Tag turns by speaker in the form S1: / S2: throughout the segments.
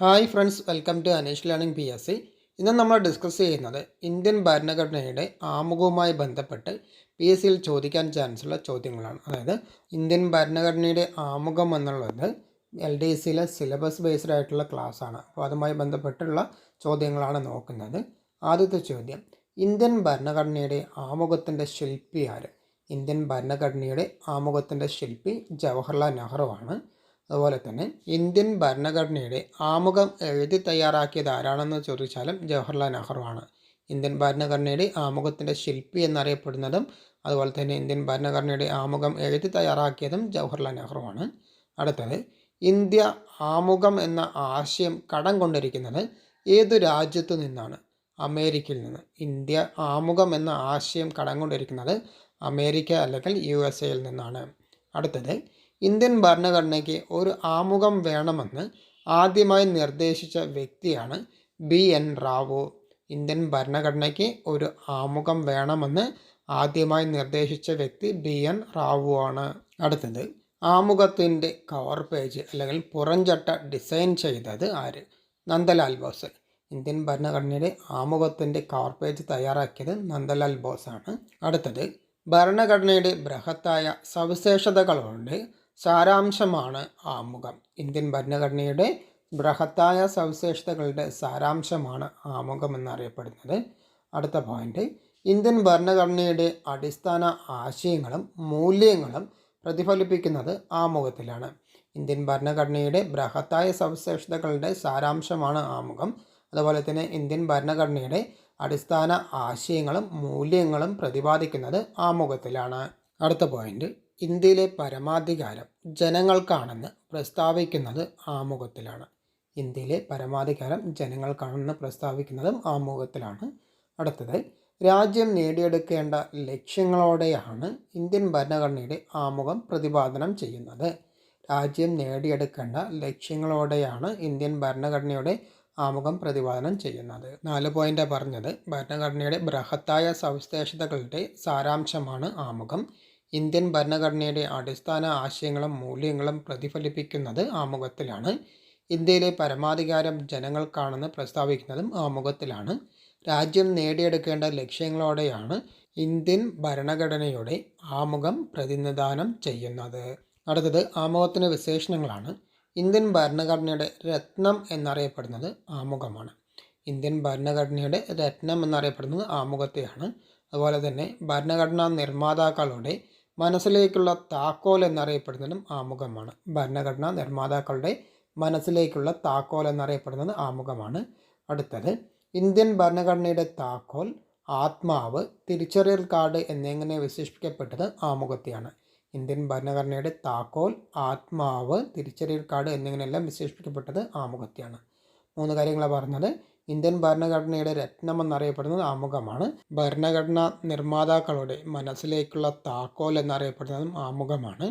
S1: Hi friends welcome to Anesh learning P S C ഇന്ന് നമ്മൾ discuss ചെയ്യുന്നത് Indian ഭരണഘടനയുടെ ആമുഖവുമായി ബന്ധപ്പെട്ട് പി എസ് സിയിൽ ചോദിക്കാൻ ചാൻസുള്ള ചോദ്യങ്ങളാണ്. അതായത് ഇന്ത്യൻ ഭരണഘടനയുടെ ആമുഖം എന്നുള്ളത് എൽ ഡി സിയിലെ സിലബസ് ബേസ്ഡ് ആയിട്ടുള്ള ക്ലാസ് ആണ്. അപ്പോൾ അതുമായി ബന്ധപ്പെട്ടുള്ള ചോദ്യങ്ങളാണ് നോക്കുന്നത്. ആദ്യത്തെ ചോദ്യം ഇന്ത്യൻ ഭരണഘടനയുടെ ആമുഖത്തിന്റെ ശില്പി ആര്? ഇന്ത്യൻ ഭരണഘടനയുടെ ആമുഖത്തിന്റെ ശില്പി ജവഹർലാൽ നെഹ്റു ആണ് അതുപോലെ തന്നെ ഇന്ത്യൻ ഭരണഘടനയുടെ ആമുഖം എഴുതി തയ്യാറാക്കിയത് ആരാണെന്ന് ചോദിച്ചാലും ജവഹർലാൽ നെഹ്റു ആണ്. ഇന്ത്യൻ ഭരണഘടനയുടെ ആമുഖത്തിന്റെ ശില്പി എന്നറിയപ്പെടുന്നതും അതുപോലെ തന്നെ ഇന്ത്യൻ ഭരണഘടനയുടെ ആമുഖം എഴുതി തയ്യാറാക്കിയതും ജവഹർലാൽ നെഹ്റു ആണ്. അടുത്തത് ഇന്ത്യ ആമുഖം എന്ന ആശയം കടം കൊണ്ടിരിക്കുന്നത് ഏതു രാജ്യത്തു നിന്നാണ്? അമേരിക്കയിൽ നിന്ന്. ഇന്ത്യ ആമുഖം എന്ന ആശയം കടം കൊണ്ടിരിക്കുന്നത് അമേരിക്ക അല്ലെങ്കിൽ യു എസ് എയിൽ നിന്നാണ്. അടുത്തത് ഇന്ത്യൻ ഭരണഘടനയ്ക്ക് ഒരു ആമുഖം വേണമെന്ന് ആദ്യമായി നിർദ്ദേശിച്ച വ്യക്തിയാണ് ബി എൻ റാവു. ഇന്ത്യൻ ഭരണഘടനയ്ക്ക് ഒരു ആമുഖം വേണമെന്ന് ആദ്യമായി നിർദ്ദേശിച്ച വ്യക്തി ബി എൻ റാവു ആണ്. അടുത്തത് ആമുഖത്തിന്റെ കവർ പേജ് അല്ലെങ്കിൽ പുറംചട്ട ഡിസൈൻ ചെയ്തത് ആര്? നന്ദലാൽ ബോസ്. ഇന്ത്യൻ ഭരണഘടനയുടെ ആമുഖത്തിന്റെ കവർ പേജ് തയ്യാറാക്കിയത് നന്ദലാൽ ബോസാണ് അടുത്തത് ഭരണഘടനയുടെ ബൃഹത്തായ സവിശേഷതകളുണ്ട് സാരാംശമാണ് ആമുഖം ഇന്ത്യൻ ഭരണഘടനയുടെ ബൃഹത്തായ സവിശേഷതകളുടെ സാരാംശമാണ് ആമുഖം എന്നറിയപ്പെടുന്നത്. അടുത്ത പോയിന്റ് ഇന്ത്യൻ ഭരണഘടനയുടെ അടിസ്ഥാന ആശയങ്ങളും മൂല്യങ്ങളും പ്രതിഫലിപ്പിക്കുന്നത് ആമുഖത്തിലാണ് ഇന്ത്യൻ ഭരണഘടനയുടെ ബൃഹത്തായ സവിശേഷതകളുടെ സാരാംശമാണ് ആമുഖം അതുപോലെ തന്നെ ഇന്ത്യൻ ഭരണഘടനയുടെ അടിസ്ഥാന ആശയങ്ങളും മൂല്യങ്ങളും പ്രതിപാദിക്കുന്നത് ആമുഖത്തിലാണ് അടുത്ത പോയിന്റ് ഇന്ത്യയിലെ പരമാധികാരം ജനങ്ങൾക്കാണെന്ന് പ്രസ്താവിക്കുന്നത് ആമുഖത്തിലാണ്. ഇന്ത്യയിലെ പരമാധികാരം ജനങ്ങൾക്കാണെന്ന് പ്രസ്താവിക്കുന്നതും ആമുഖത്തിലാണ്. അടുത്തത് രാജ്യം നേടിയെടുക്കേണ്ട ലക്ഷ്യങ്ങളോടെയാണ് ഇന്ത്യൻ ഭരണഘടനയുടെ ആമുഖം പ്രതിപാദനം ചെയ്യുന്നത്. രാജ്യം നേടിയെടുക്കേണ്ട ലക്ഷ്യങ്ങളോടെയാണ് ഇന്ത്യൻ ഭരണഘടനയുടെ ആമുഖം പ്രതിപാദനം ചെയ്യുന്നത്. നാല് പോയിന്റ് പറഞ്ഞത്. ഭരണഘടനയുടെ ബൃഹത്തായ സവിശേഷതകളുടെ സാരാംശമാണ് ആമുഖം. ഇന്ത്യൻ ഭരണഘടനയുടെ അടിസ്ഥാന ആശയങ്ങളും മൂല്യങ്ങളും പ്രതിഫലിപ്പിക്കുന്നത് ആമുഖത്തിലാണ്. ഇന്ത്യയിലെ പരമാധികാരം ജനങ്ങൾക്കാണെന്ന് പ്രസ്താവിക്കുന്നതും ആമുഖത്തിലാണ്. രാജ്യം നേടിയെടുക്കേണ്ട ലക്ഷ്യങ്ങളോടെയാണ് ഇന്ത്യൻ ഭരണഘടനയുടെ ആമുഖം പ്രതിനിധാനം ചെയ്യുന്നത്. അടുത്തത് ആമുഖത്തിന് വിശേഷണങ്ങളാണ്. ഇന്ത്യൻ ഭരണഘടനയുടെ രത്നം എന്നറിയപ്പെടുന്നത് ആമുഖമാണ്. ഇന്ത്യൻ ഭരണഘടനയുടെ രത്നം എന്നറിയപ്പെടുന്നത് ആമുഖത്തെയാണ്. അതുപോലെ തന്നെ ഭരണഘടനാ നിർമ്മാതാക്കളുടെ മനസ്സിലേക്കുള്ള താക്കോൽ എന്നറിയപ്പെടുന്നതും ആമുഖമാണ്. ഭരണഘടനാ നിർമ്മാതാക്കളുടെ മനസ്സിലേക്കുള്ള താക്കോൽ എന്നറിയപ്പെടുന്നത് ആമുഖമാണ്. അടുത്തത് ഇന്ത്യൻ ഭരണഘടനയുടെ താക്കോൽ ആത്മാവ് തിരിച്ചറിയൽ കാർഡ് എന്നിങ്ങനെ വിശേഷിപ്പിക്കപ്പെട്ടത് ആമുഖത്തെയാണ്. ഇന്ത്യൻ ഭരണഘടനയുടെ താക്കോൽ ആത്മാവ് തിരിച്ചറിയൽ കാർഡ് എന്നിങ്ങനെയെല്ലാം വിശേഷിപ്പിക്കപ്പെട്ടത് ആമുഖത്തെയാണ്. മൂന്ന് കാര്യങ്ങളാണ് പറഞ്ഞത്. ഇന്ത്യൻ ഭരണഘടനയുടെ രത്നം എന്നറിയപ്പെടുന്നത് ആമുഖമാണ്. ഭരണഘടനാ നിർമ്മാതാക്കളുടെ മനസ്സിലേക്കുള്ള താക്കോൽ എന്നറിയപ്പെടുന്നതും ആമുഖമാണ്.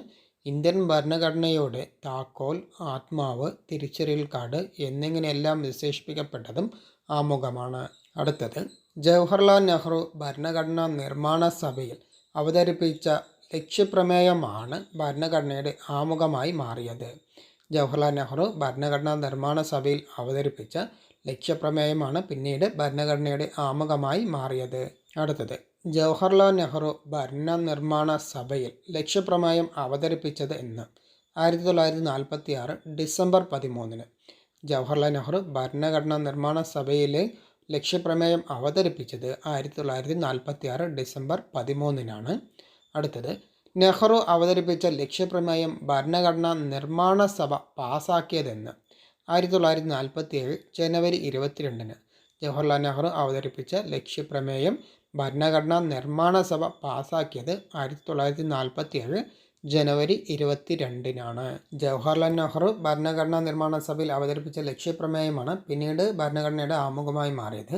S1: ഇന്ത്യൻ ഭരണഘടനയുടെ താക്കോൽ ആത്മാവ് തിരിച്ചറിയൽ കാർഡ് എന്നിങ്ങനെയെല്ലാം വിശേഷിപ്പിക്കപ്പെട്ടതും ആമുഖമാണ്. അടുത്തത് ജവഹർലാൽ നെഹ്റു ഭരണഘടനാ നിർമ്മാണ സഭയിൽ അവതരിപ്പിച്ച ലക്ഷ്യപ്രമേയമാണ് ഭരണഘടനയുടെ ആമുഖമായി മാറിയത്. ജവഹർലാൽ നെഹ്റു ഭരണഘടനാ നിർമ്മാണ സഭയിൽ അവതരിപ്പിച്ച ലക്ഷ്യപ്രമേയമാണ് പിന്നീട് ഭരണഘടനയുടെ ആമുഖമായി മാറിയത്. അടുത്തത് ജവഹർലാൽ നെഹ്റു ഭരണ നിർമ്മാണ സഭയിൽ ലക്ഷ്യപ്രമേയം അവതരിപ്പിച്ചത് എന്ന്. ആയിരത്തി തൊള്ളായിരത്തി നാൽപ്പത്തി ആറ് ഡിസംബർ പതിമൂന്നിന് ജവഹർലാൽ നെഹ്റു ഭരണഘടനാ നിർമ്മാണ സഭയിലെ ലക്ഷ്യപ്രമേയം അവതരിപ്പിച്ചത് ആയിരത്തി തൊള്ളായിരത്തി നാൽപ്പത്തി ആറ് ഡിസംബർ പതിമൂന്നിനാണ്. അടുത്തത് നെഹ്റു അവതരിപ്പിച്ച ലക്ഷ്യപ്രമേയം ഭരണഘടനാ നിർമ്മാണ സഭ പാസാക്കിയതെന്ന്. ആയിരത്തി തൊള്ളായിരത്തി നാൽപ്പത്തി ഏഴ് ജനുവരി ഇരുപത്തിരണ്ടിന് ജവഹർലാൽ നെഹ്റു അവതരിപ്പിച്ച ലക്ഷ്യപ്രമേയം ഭരണഘടനാ നിർമ്മാണ സഭ പാസാക്കിയത് ആയിരത്തി തൊള്ളായിരത്തി നാൽപ്പത്തി ഏഴ് ജനുവരി ഇരുപത്തിരണ്ടിനാണ്. ജവഹർലാൽ നെഹ്റു ഭരണഘടനാ നിർമ്മാണ സഭയിൽ അവതരിപ്പിച്ച ലക്ഷ്യപ്രമേയമാണ് പിന്നീട് ഭരണഘടനയുടെ ആമുഖമായി മാറിയത്.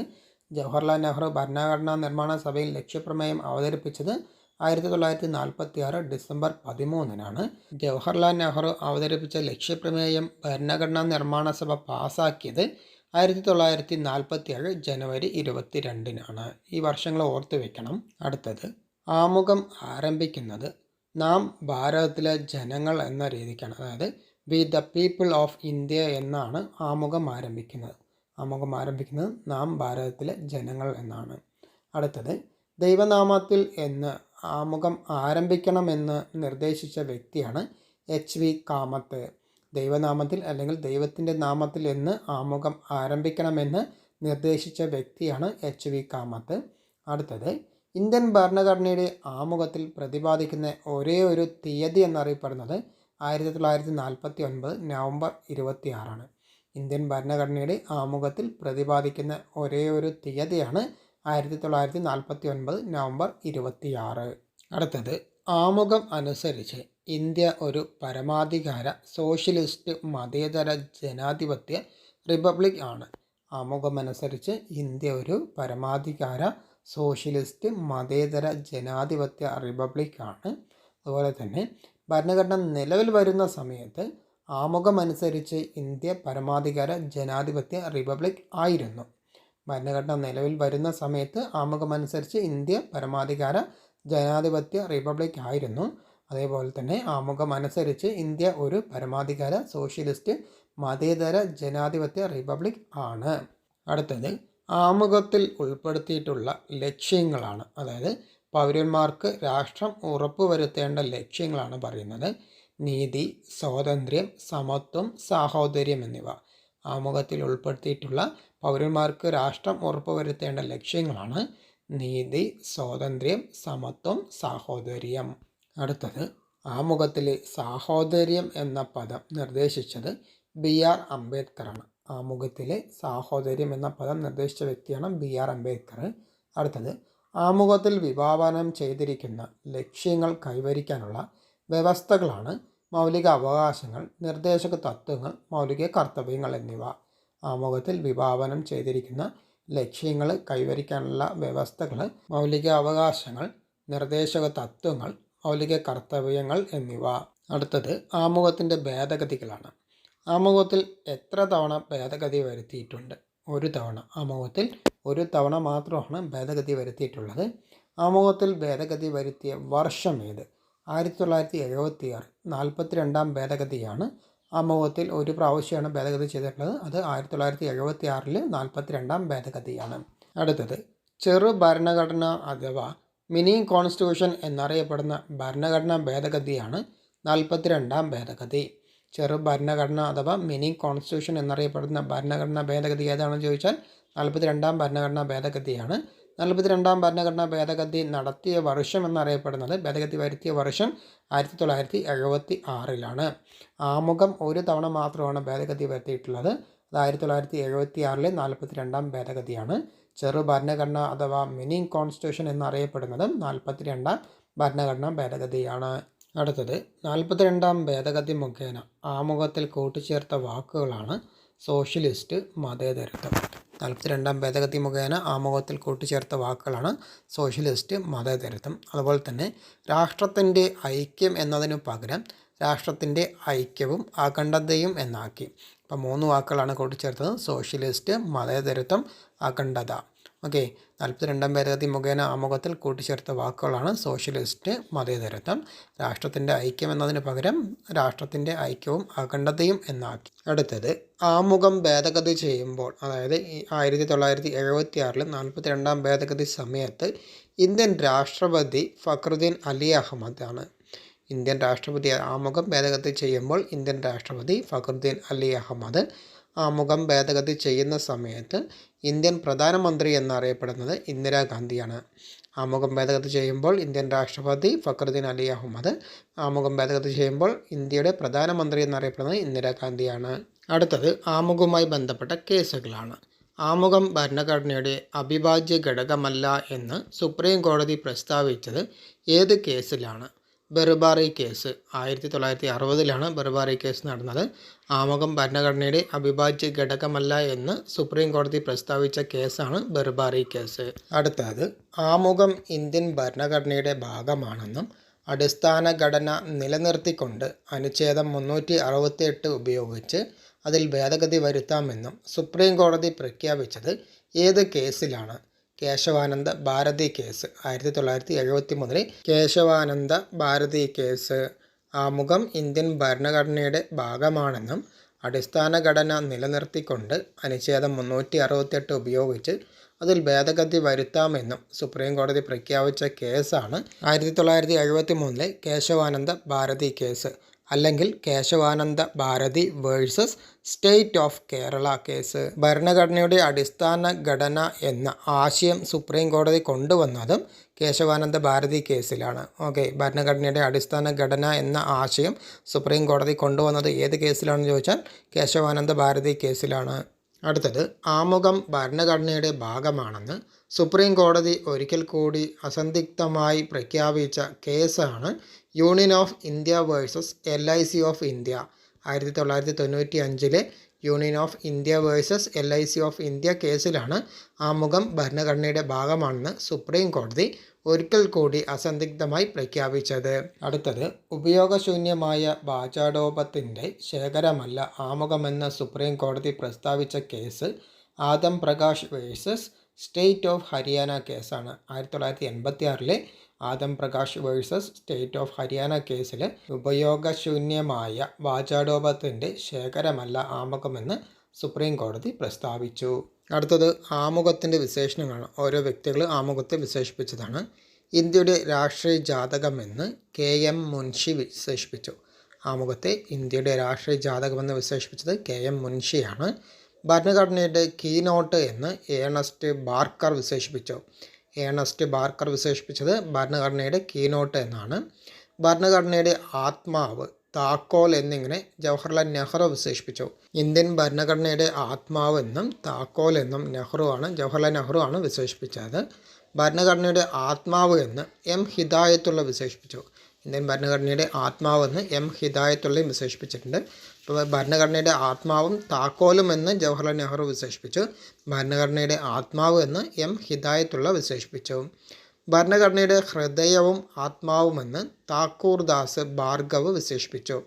S1: ജവഹർലാൽ നെഹ്റു ഭരണഘടനാ നിർമ്മാണ സഭയിൽ ലക്ഷ്യപ്രമേയം അവതരിപ്പിച്ചത് ആയിരത്തി തൊള്ളായിരത്തി നാൽപ്പത്തി ആറ് ഡിസംബർ പതിമൂന്നിനാണ് ജവഹർലാൽ നെഹ്റു അവതരിപ്പിച്ച ലക്ഷ്യപ്രമേയം ഭരണഘടനാ നിർമ്മാണ സഭ പാസാക്കിയത് ആയിരത്തി തൊള്ളായിരത്തി നാൽപ്പത്തി ഏഴ് ജനുവരി ഇരുപത്തി രണ്ടിനാണ് ഈ വർഷങ്ങൾ ഓർത്തു വെക്കണം. അടുത്തത് ആമുഖം ആരംഭിക്കുന്നത് നാം ഭാരതത്തിലെ ജനങ്ങൾ എന്ന രീതിക്കാണ്. അതായത് we the people of India എന്നാണ് ആമുഖം ആരംഭിക്കുന്നത്. ആമുഖം ആരംഭിക്കുന്നത് നാം ഭാരതത്തിലെ ജനങ്ങൾ എന്നാണ്. അടുത്തത് ദൈവനാമത്തിൽ എന്ന് ആമുഖം ആരംഭിക്കണമെന്ന് നിർദ്ദേശിച്ച വ്യക്തിയാണ് എച്ച് വി കാമത്ത്. ദൈവനാമത്തിൽ അല്ലെങ്കിൽ ദൈവത്തിന്റെ നാമത്തിൽ എന്ന് ആമുഖം ആരംഭിക്കണമെന്ന് നിർദ്ദേശിച്ച വ്യക്തിയാണ് എച്ച് വി കാമത്ത്. അടുത്തത് ഇന്ത്യൻ ഭരണഘടനയുടെ ആമുഖത്തിൽ പ്രതിപാദിക്കുന്ന ഒരേ ഒരു തീയതി എന്നറിയപ്പെടുന്നത് ആയിരത്തി തൊള്ളായിരത്തി നാൽപ്പത്തി ഒൻപത് നവംബർ ഇരുപത്തിയാറാണ്. ഇന്ത്യൻ ഭരണഘടനയുടെ ആമുഖത്തിൽ പ്രതിപാദിക്കുന്ന ഒരേ ഒരു തീയതിയാണ് ആയിരത്തി തൊള്ളായിരത്തി നാൽപ്പത്തി ഒൻപത് നവംബർ ഇരുപത്തിയാറ്. അടുത്തത് ആമുഖം അനുസരിച്ച് ഇന്ത്യ ഒരു പരമാധികാര സോഷ്യലിസ്റ്റ് മതേതര ജനാധിപത്യ റിപ്പബ്ലിക് ആണ്. ആമുഖമനുസരിച്ച് ഇന്ത്യ ഒരു പരമാധികാര സോഷ്യലിസ്റ്റ് മതേതര ജനാധിപത്യ റിപ്പബ്ലിക് ആണ്. അതുപോലെ തന്നെ ഭരണഘടന നിലവിൽ വരുന്ന സമയത്ത് ആമുഖമനുസരിച്ച് ഇന്ത്യ പരമാധികാര ജനാധിപത്യ റിപ്പബ്ലിക് ആയിരുന്നു. ഭരണഘടന നിലവിൽ വരുന്ന സമയത്ത് ആമുഖമനുസരിച്ച് ഇന്ത്യ പരമാധികാര ജനാധിപത്യ റിപ്പബ്ലിക് ആയിരുന്നു. അതേപോലെ തന്നെ ആമുഖമനുസരിച്ച് ഇന്ത്യ ഒരു പരമാധികാര സോഷ്യലിസ്റ്റ് മതേതര ജനാധിപത്യ റിപ്പബ്ലിക് ആണ്. അടുത്തത് ആമുഖത്തിൽ ഉൾപ്പെടുത്തിയിട്ടുള്ള ലക്ഷ്യങ്ങളാണ്. അതായത് പൗരന്മാർക്ക് രാഷ്ട്രം ഉറപ്പുവരുത്തേണ്ട ലക്ഷ്യങ്ങളാണ് പറയുന്നത്. നീതി സ്വാതന്ത്ര്യം സമത്വം സാഹോദര്യം എന്നിവ. ആമുഖത്തിൽ ഉൾപ്പെടുത്തിയിട്ടുള്ള പൗരന്മാർക്ക് രാഷ്ട്രം ഉറപ്പുവരുത്തേണ്ട ലക്ഷ്യങ്ങളാണ് നീതി സ്വാതന്ത്ര്യം സമത്വം സാഹോദര്യം. അടുത്തത് ആമുഖത്തിലെ സാഹോദര്യം എന്ന പദം നിർദ്ദേശിച്ചത് ബി ആർ അംബേദ്കറാണ്. ആമുഖത്തിലെ സാഹോദര്യം എന്ന പദം നിർദ്ദേശിച്ച വ്യക്തിയാണ് ബി ആർ അംബേദ്കർ. അടുത്തത് ആമുഖത്തിൽ വിഭാവനം ചെയ്തിരിക്കുന്ന ലക്ഷ്യങ്ങൾ കൈവരിക്കാനുള്ള വ്യവസ്ഥകളാണ് മൗലിക അവകാശങ്ങൾ നിർദ്ദേശക തത്വങ്ങൾ മൗലിക കർത്തവ്യങ്ങൾ എന്നിവ. ആമുഖത്തിൽ വിഭാവനം ചെയ്തിരിക്കുന്ന ലക്ഷ്യങ്ങൾ കൈവരിക്കാനുള്ള വ്യവസ്ഥകൾ മൗലിക അവകാശങ്ങൾ നിർദ്ദേശക തത്വങ്ങൾ മൗലിക കർത്തവ്യങ്ങൾ എന്നിവ. അടുത്തത് ആമുഖത്തിന്റെ ഭേദഗതികളാണ്. ആമുഖത്തിൽ എത്ര തവണ ഭേദഗതി വരുത്തിയിട്ടുണ്ട്? ഒരു തവണ. ആമുഖത്തിൽ ഒരു തവണ മാത്രമാണ് ഭേദഗതി വരുത്തിയിട്ടുള്ളത്. ആമുഖത്തിൽ ഭേദഗതി വരുത്തിയ വർഷം ഏത്? ആയിരത്തി തൊള്ളായിരത്തി എഴുപത്തി ആറ് നാൽപ്പത്തി രണ്ടാം ഭേദഗതിയാണ് ആമുഖത്തിൽ ഒരു പ്രാവശ്യമാണ് ഭേദഗതി ചെയ്തിട്ടുള്ളത്. അത് ആയിരത്തി തൊള്ളായിരത്തി എഴുപത്തി ആറിൽ നാൽപ്പത്തി രണ്ടാം ഭേദഗതിയാണ്. അടുത്തത് ചെറു ഭരണഘടന അഥവാ മിനി കോൺസ്റ്റിറ്റ്യൂഷൻ എന്നറിയപ്പെടുന്ന ഭരണഘടനാ ഭേദഗതിയാണ് നാൽപ്പത്തി രണ്ടാം ഭേദഗതി. ചെറു ഭരണഘടന അഥവാ മിനി കോൺസ്റ്റിറ്റ്യൂഷൻ എന്നറിയപ്പെടുന്ന ഭരണഘടനാ ഭേദഗതി ഏതാണെന്ന് ചോദിച്ചാൽ നാൽപ്പത്തി രണ്ടാം ഭരണഘടനാ ഭേദഗതിയാണ്. നാൽപ്പത്തി രണ്ടാം ഭരണഘടനാ ഭേദഗതി നടത്തിയ വർഷം എന്നറിയപ്പെടുന്നത് ഭേദഗതി വരുത്തിയ വർഷം ആയിരത്തി തൊള്ളായിരത്തി എഴുപത്തി ആറിലാണ്. ആമുഖം ഒരു തവണ മാത്രമാണ് ഭേദഗതി വരുത്തിയിട്ടുള്ളത്. അത് ആയിരത്തി തൊള്ളായിരത്തി എഴുപത്തി ആറിലെ നാൽപ്പത്തി രണ്ടാം ഭേദഗതിയാണ്. ചെറു ഭരണഘടന അഥവാ മിനി കോൺസ്റ്റിറ്റ്യൂഷൻ എന്നറിയപ്പെടുന്നത് നാൽപ്പത്തി രണ്ടാം ഭരണഘടനാ ഭേദഗതിയാണ്. അടുത്തത് നാൽപ്പത്തി രണ്ടാം ഭേദഗതി മുഖേന ആമുഖത്തിൽ കൂട്ടിച്ചേർത്ത വാക്കുകളാണ് സോഷ്യലിസ്റ്റ് മതേതരത്വം. നാൽപ്പത്തിരണ്ടാം ഭേദഗതി മുഖേന ആമുഖത്തിൽ കൂട്ടിച്ചേർത്ത വാക്കുകളാണ് സോഷ്യലിസ്റ്റ് മതേതരത്വം. അതുപോലെ തന്നെ രാഷ്ട്രത്തിന്റെ ഐക്യം എന്നതിനു പകരം രാഷ്ട്രത്തിന്റെ ഐക്യവും അഖണ്ഡതയും എന്നാക്കി. അപ്പോൾ മൂന്ന് വാക്കുകളാണ് കൂട്ടിച്ചേർത്തത്. സോഷ്യലിസ്റ്റ് മതേതരത്വം അഖണ്ഡത. ഓക്കെ നാൽപ്പത്തി രണ്ടാം ഭേദഗതി മുഖേന ആമുഖത്തിൽ കൂട്ടിച്ചേർത്ത വാക്കുകളാണ് സോഷ്യലിസ്റ്റ് മതേതരത്വം. രാഷ്ട്രത്തിന്റെ ഐക്യം എന്നതിന് പകരം രാഷ്ട്രത്തിന്റെ ഐക്യവും അഖണ്ഡതയും എന്നാക്കി. അടുത്തത് ആമുഖം ഭേദഗതി ചെയ്യുമ്പോൾ അതായത് ആയിരത്തി തൊള്ളായിരത്തി എഴുപത്തി ആറിൽ നാൽപ്പത്തി രണ്ടാം ഭേദഗതി സമയത്ത് ഇന്ത്യൻ രാഷ്ട്രപതി ഫക്രുദ്ദീൻ അലി അഹമ്മദ് ആണ്. ഇന്ത്യൻ രാഷ്ട്രപതി ആമുഖം ഭേദഗതി ചെയ്യുമ്പോൾ ഇന്ത്യൻ രാഷ്ട്രപതി ഫക്രുദ്ദീൻ അലി അഹമ്മദ് ആമുഖം ഭേദഗതി ചെയ്യുന്ന സമയത്ത് ഇന്ത്യൻ പ്രധാനമന്ത്രി എന്നറിയപ്പെടുന്നത് ഇന്ദിരാഗാന്ധിയാണ് ആമുഖം ഭേദഗതി ചെയ്യുമ്പോൾ ഇന്ത്യൻ രാഷ്ട്രപതി ഫക്രുദ്ദീൻ അലി അഹമ്മദ്. ആമുഖം ഭേദഗതി ചെയ്യുമ്പോൾ ഇന്ത്യയുടെ പ്രധാനമന്ത്രി എന്നറിയപ്പെടുന്നത് ഇന്ദിരാഗാന്ധിയാണ് അടുത്തത് ആമുഖവുമായി ബന്ധപ്പെട്ട കേസുകളാണ്. ആമുഖം ഭരണഘടനയുടെ അവിഭാജ്യ ഘടകമല്ല എന്ന് സുപ്രീം കോടതി പ്രസ്താവിച്ചത് ഏത് കേസിലാണ്? ബെറുബാറി കേസ്. ആയിരത്തി തൊള്ളായിരത്തി അറുപതിലാണ് ബെറുബാറി കേസ് നടന്നത്. ആമുഖം ഭരണഘടനയുടെ അവിഭാജ്യ ഘടകമല്ല എന്ന് സുപ്രീം കോടതി പ്രസ്താവിച്ച കേസാണ് ബെറുബാറി കേസ്. അടുത്തത് ആമുഖം ഇന്ത്യൻ ഭരണഘടനയുടെ ഭാഗമാണെന്നും അടിസ്ഥാന ഘടന നിലനിർത്തിക്കൊണ്ട് അനുച്ഛേദം മുന്നൂറ്റി അറുപത്തിയെട്ട് ഉപയോഗിച്ച് അതിൽ ഭേദഗതി വരുത്താമെന്നും സുപ്രീം കോടതി പ്രഖ്യാപിച്ചത് ഏത് കേസിലാണ്? കേശവാനന്ദ ഭാരതി കേസ്. ആയിരത്തി തൊള്ളായിരത്തി എഴുപത്തി മൂന്നിൽ കേശവാനന്ദ ഭാരതി കേസ്. ആമുഖം ഇന്ത്യൻ ഭരണഘടനയുടെ ഭാഗമാണെന്നും അടിസ്ഥാന ഘടന നിലനിർത്തിക്കൊണ്ട് അനുച്ഛേദം മുന്നൂറ്റി അറുപത്തെട്ട് ഉപയോഗിച്ച് അതിൽ ഭേദഗതി വരുത്താമെന്നും സുപ്രീം കോടതി പ്രഖ്യാപിച്ച കേസാണ് ആയിരത്തി തൊള്ളായിരത്തി എഴുപത്തി മൂന്നിലെ കേശവാനന്ദ ഭാരതി കേസ്. അല്ലെങ്കിൽ Kesavananda Bharati versus state of Kerala case. ഭരണഘടനയുടെ അടിസ്ഥാന ഘടന എന്ന ആശയം സുപ്രീം കോടതി കൊണ്ടുവന്നതും കേശവാനന്ദ ഭാരതി കേസിലാണ്. ഓക്കെ ഭരണഘടനയുടെ അടിസ്ഥാന ഘടന എന്ന ആശയം സുപ്രീം കോടതി കൊണ്ടുവന്നത് ഏത് കേസിലാണെന്ന് ചോദിച്ചാൽ കേശവാനന്ദ ഭാരതി കേസിലാണ്. അടുത്തത് ആമുഖം ഭരണഘടനയുടെ ഭാഗമാണെന്ന് സുപ്രീം കോടതി ഒരിക്കൽ കൂടി അസന്ധിഗ്ധമായി പ്രഖ്യാപിച്ച കേസാണ് union of India versus L I C of India. ആയിരത്തി തൊള്ളായിരത്തി തൊണ്ണൂറ്റി അഞ്ചിലെ union of India versus L I C of India കേസിലാണ് ആമുഖം ഭരണഘടനയുടെ ഭാഗമാണെന്ന് സുപ്രീം കോടതി ഒരിക്കൽ കൂടി അസന്ദിഗ്ധമായി പ്രഖ്യാപിച്ചത്. അടുത്തത് ഉപയോഗശൂന്യമായ വാചാടോപത്തിന്റെ ശേഖരമല്ല ആമുഖമെന്ന് സുപ്രീം കോടതി പ്രസ്താവിച്ച case Adam Prakash versus state of Haryana കേസാണ്. ആയിരത്തി തൊള്ളായിരത്തി എൺപത്തി ആറിലെ Adam Prakash versus state of Haryana കേസിൽ ഉപയോഗശൂന്യമായ വാചാടോപത്തിന്റെ ശേഖരമല്ല ആമുഖമെന്ന് സുപ്രീം കോടതി പ്രസ്താവിച്ചു. അടുത്തത് ആമുഖത്തിന്റെ വിശേഷണങ്ങളാണ്. ഓരോ വ്യക്തികൾ ആമുഖത്തെ വിശേഷിപ്പിച്ചതാണ്. ഇന്ത്യയുടെ രാഷ്ട്രീയ ജാതകമെന്ന് കെ എം മുൻഷി വിശേഷിപ്പിച്ചു. ആമുഖത്തെ ഇന്ത്യയുടെ രാഷ്ട്രീയ ജാതകമെന്ന് വിശേഷിപ്പിച്ചത് കെ എം മുൻഷിയാണ്. ഭരണഘടനയുടെ കീനോട്ട് എന്ന് ഏണസ്റ്റ് ബാർക്കർ വിശേഷിപ്പിച്ചു. ഏണസ്റ്റ് ബാർക്കർ വിശേഷിപ്പിച്ചത് ഭരണഘടനയുടെ കീനോട്ട് എന്നാണ്. ഭരണഘടനയുടെ ആത്മാവ് താക്കോൽ എന്നിങ്ങനെ ജവഹർലാൽ നെഹ്റു വിശേഷിപ്പിച്ചു. ഇന്ത്യൻ ഭരണഘടനയുടെ ആത്മാവ് എന്നും താക്കോൽ എന്നും നെഹ്റുവാണ് ജവഹർലാൽ നെഹ്റു ആണ് വിശേഷിപ്പിച്ചത്. ഭരണഘടനയുടെ ആത്മാവ് എന്ന് എം ഹിദായത്തുള്ള വിശേഷിപ്പിച്ചു. ഇന്ത്യൻ ഭരണഘടനയുടെ ആത്മാവ് എന്ന് എം ഹിദായത്തുള്ളയും വിശേഷിപ്പിച്ചിട്ടുണ്ട്. ഭരണഘടനയുടെ ആത്മാവും താക്കോലും എന്ന് ജവഹർലാൽ നെഹ്റു വിശേഷിപ്പിച്ചു. ഭരണഘടനയുടെ ആത്മാവ് എന്ന് എം ഹിദായത്തുള്ള വിശേഷിപ്പിച്ചു. ഭരണഘടനയുടെ ഹൃദയവും ആത്മാവുമെന്ന് താക്കൂർ ദാസ് ഭാർഗവ് വിശേഷിപ്പിച്ചു.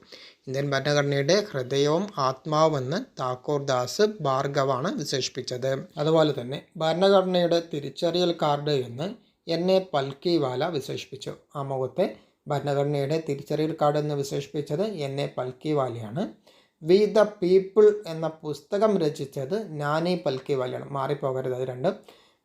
S1: ഇന്ത്യൻ ഭരണഘടനയുടെ ഹൃദയവും ആത്മാവുമെന്ന് താക്കൂർ ദാസ് ഭാർഗവാണ് വിശേഷിപ്പിച്ചത്. അതുപോലെ തന്നെ ഭരണഘടനയുടെ തിരിച്ചറിയൽ കാർഡ് എന്ന് എൻ എ പൽക്കിവാല വിശേഷിപ്പിച്ചു. ആ മുഖത്തെ ഭരണഘടനയുടെ തിരിച്ചറിയൽ കാർഡ് എന്ന് വിശേഷിപ്പിച്ചത് എൻ എ പൽക്കിവാലയാണ്. വി ദ പീപ്പിൾ എന്ന പുസ്തകം രചിച്ചത് നാനി പൽക്കിവാലിയാണ്. മാറിപ്പോകരുത് അത് രണ്ട്.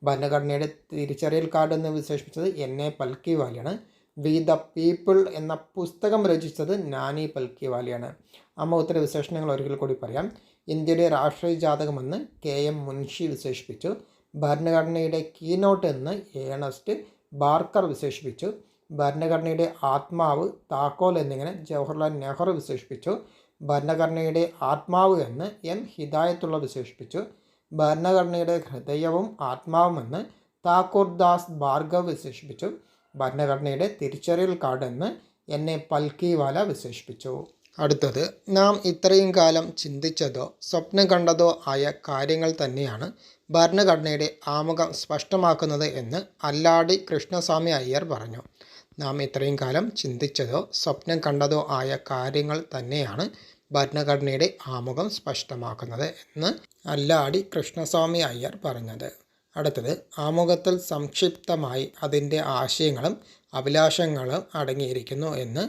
S1: ഭരണഘടനയുടെ തിരിച്ചറിയൽ കാർഡ് എന്ന് വിശേഷിപ്പിച്ചത് എൻ. എ. പൽക്കിവാലിയാണ്. വി ദ പീപ്പിൾ എന്ന പുസ്തകം രചിച്ചത് നാനി പൽക്കിവാലിയാണ്. അമ്മ ഉത്തര വിശേഷണങ്ങൾ ഒരിക്കൽ കൂടി പറയാം. ഇന്ത്യയുടെ രാഷ്ട്രീയ ജാതകമെന്ന് കെ. എം. മുൻഷി വിശേഷിപ്പിച്ചു. ഭരണഘടനയുടെ കീനോട്ട് എന്ന് ഏണസ്റ്റ് ബാർക്കർ വിശേഷിപ്പിച്ചു. ഭരണഘടനയുടെ ആത്മാവ് താക്കോൽ എന്നിങ്ങനെ ജവഹർലാൽ നെഹ്റു വിശേഷിപ്പിച്ചു. ഭരണഘടനയുടെ ആത്മാവ് എന്ന് എം ഹിദായത്തുള്ള വിശേഷിപ്പിച്ചു. ഭരണഘടനയുടെ ഹൃദയവും ആത്മാവുമെന്ന് താക്കൂർ ദാസ് ഭാർഗവ് വിശേഷിപ്പിച്ചു. ഭരണഘടനയുടെ തിരിച്ചറിയൽ കാർഡ് എന്ന് എന്നെ പൽക്കിവാല വിശേഷിപ്പിച്ചു. അടുത്തത് നാം ഇത്രയും കാലം ചിന്തിച്ചതോ സ്വപ്നം കണ്ടതോ ആയ കാര്യങ്ങൾ തന്നെയാണ് ഭരണഘടനയുടെ ആമുഖം സ്പഷ്ടമാക്കുന്നത് എന്ന് അല്ലാടി കൃഷ്ണസ്വാമി അയ്യർ പറഞ്ഞു. നാം ഇത്രയും കാലം ചിന്തിച്ചതോ സ്വപ്നം കണ്ടതോ ആയ കാര്യങ്ങൾ തന്നെയാണ് ഭരണഘടനയുടെ ആമുഖം സ്പഷ്ടമാക്കുന്നത് എന്ന് അല്ലാടി കൃഷ്ണസ്വാമി അയ്യർ പറഞ്ഞത്. അടുത്തത് ആമുഖത്തിൽ സംക്ഷിപ്തമായി അതിന്റെ ആശയങ്ങളും അഭിലാഷങ്ങളും അടങ്ങിയിരിക്കുന്നു എന്ന്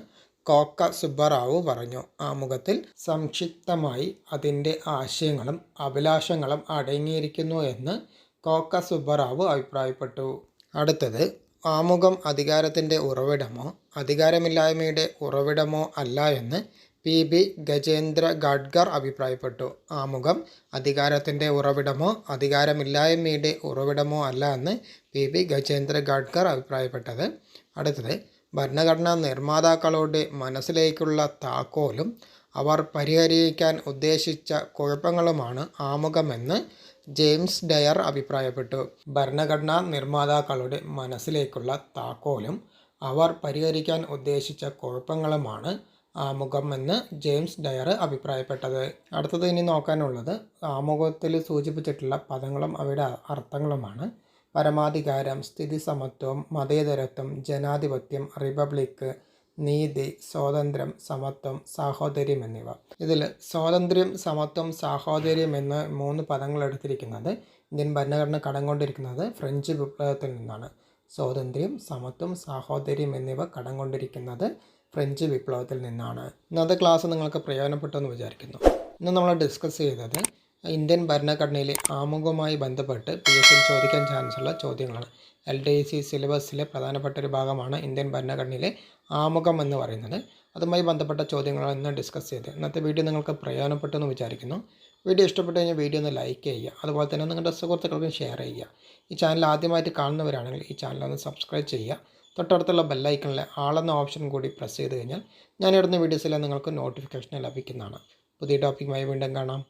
S1: കോക്ക സുബ്ബറാവു പറഞ്ഞു. ആമുഖത്തിൽ സംക്ഷിപ്തമായി അതിന്റെ ആശയങ്ങളും അഭിലാഷങ്ങളും അടങ്ങിയിരിക്കുന്നു എന്ന് കോക്ക സുബ്ബറാവു അഭിപ്രായപ്പെട്ടു. അടുത്തത് ആമുഖം അധികാരത്തിന്റെ ഉറവിടമോ അധികാരമില്ലായ്മയുടെ ഉറവിടമോ അല്ല എന്ന് പി ബി ഗജേന്ദ്ര ഗാഡ്ഗർ അഭിപ്രായപ്പെട്ടു. ആമുഖം അധികാരത്തിന്റെ ഉറവിടമോ അധികാരമില്ലായ്മയുടെ ഉറവിടമോ അല്ല എന്ന് പി ബി ഗജേന്ദ്ര ഗാഡ്ഗർ അഭിപ്രായപ്പെട്ടത്. അടുത്തത് ഭരണഘടനാ നിർമ്മാതാക്കളുടെ മനസ്സിലേക്കുള്ള താക്കോലും അവർ പരിഹരിക്കാൻ ഉദ്ദേശിച്ച കുഴപ്പങ്ങളുമാണ് ആമുഖമെന്ന് ജെയിംസ് ഡയർ അഭിപ്രായപ്പെട്ടു. ഭരണഘടനാ നിർമ്മാതാക്കളുടെ മനസ്സിലേക്കുള്ള താക്കോലും അവർ പരിഹരിക്കാൻ ഉദ്ദേശിച്ച കുഴപ്പങ്ങളുമാണ് ആമുഖം എന്ന് ജെയിംസ് ഡയർ അഭിപ്രായപ്പെട്ടത്. അടുത്തത് ഇനി നോക്കാനുള്ളത് ആമുഖത്തിൽ സൂചിപ്പിച്ചിട്ടുള്ള പദങ്ങളും അവയുടെ അർത്ഥങ്ങളുമാണ്. പരമാധികാരം സ്ഥിതി സമത്വം മതേതരത്വം ജനാധിപത്യം റിപ്പബ്ലിക്ക് നീതി സ്വാതന്ത്ര്യം സമത്വം സാഹോദര്യം എന്നിവ. ഇതിൽ സ്വാതന്ത്ര്യം സമത്വം സാഹോദര്യം എന്ന് മൂന്ന് പദങ്ങൾ എടുത്തിരിക്കുന്നത് ഇന്ത്യൻ ഭരണഘടന കടംകൊണ്ടിരിക്കുന്നത് ഫ്രഞ്ച് വിപ്ലവത്തിൽ നിന്നാണ്. സ്വാതന്ത്ര്യം സമത്വം സാഹോദര്യം എന്നിവ കടംകൊണ്ടിരിക്കുന്നത് ഫ്രഞ്ച് വിപ്ലവത്തിൽ നിന്നാണ്. ഇന്നത്തെ ക്ലാസ് നിങ്ങൾക്ക് പ്രയോജനപ്പെട്ടു എന്ന് വിചാരിക്കുന്നു. ഇന്ന് നമ്മൾ ഡിസ്കസ് ചെയ്തത് ഇന്ത്യൻ ഭരണഘടനയിലെ ആമുഖവുമായി ബന്ധപ്പെട്ട് പി എസ് സിയിൽ ചോദിക്കാൻ ചാൻസുള്ള ചോദ്യങ്ങളാണ്. എൽ ഡി സി സിലബസിലെ പ്രധാനപ്പെട്ട ഒരു ഭാഗമാണ് ഇന്ത്യൻ ഭരണഘടനയിലെ ആമുഖം എന്ന് പറയുന്നത്. അതുമായി ബന്ധപ്പെട്ട ചോദ്യങ്ങളാണ് ഇന്ന് ഡിസ്കസ് ചെയ്തത്. ഇന്നത്തെ വീഡിയോ നിങ്ങൾക്ക് പ്രയോജനപ്പെട്ടു എന്ന് വിചാരിക്കുന്നു. വീഡിയോ ഇഷ്ടപ്പെട്ടു കഴിഞ്ഞാൽ വീഡിയോ ഒന്ന് ലൈക്ക് ചെയ്യുക. അതുപോലെ തന്നെ നിങ്ങളുടെ സുഹൃത്തുക്കൾക്കും ഷെയർ ചെയ്യുക. ഈ ചാനൽ ആദ്യമായിട്ട് കാണുന്നവരാണെങ്കിൽ ഈ ചാനൽ ഒന്ന് സബ്സ്ക്രൈബ് ചെയ്യുക. തൊട്ടടുത്തുള്ള ബെല്ലൈക്കണിലെ ആളെന്ന ഓപ്ഷൻ കൂടി പ്രസ് ചെയ്ത് കഴിഞ്ഞാൽ ഞാൻ ഇടുന്ന വീഡിയോസിലെ നിങ്ങൾക്ക് നോട്ടിഫിക്കേഷൻ ലഭിക്കുന്നതാണ്. പുതിയ ടോപ്പിക്കുമായി വീണ്ടും കാണാം.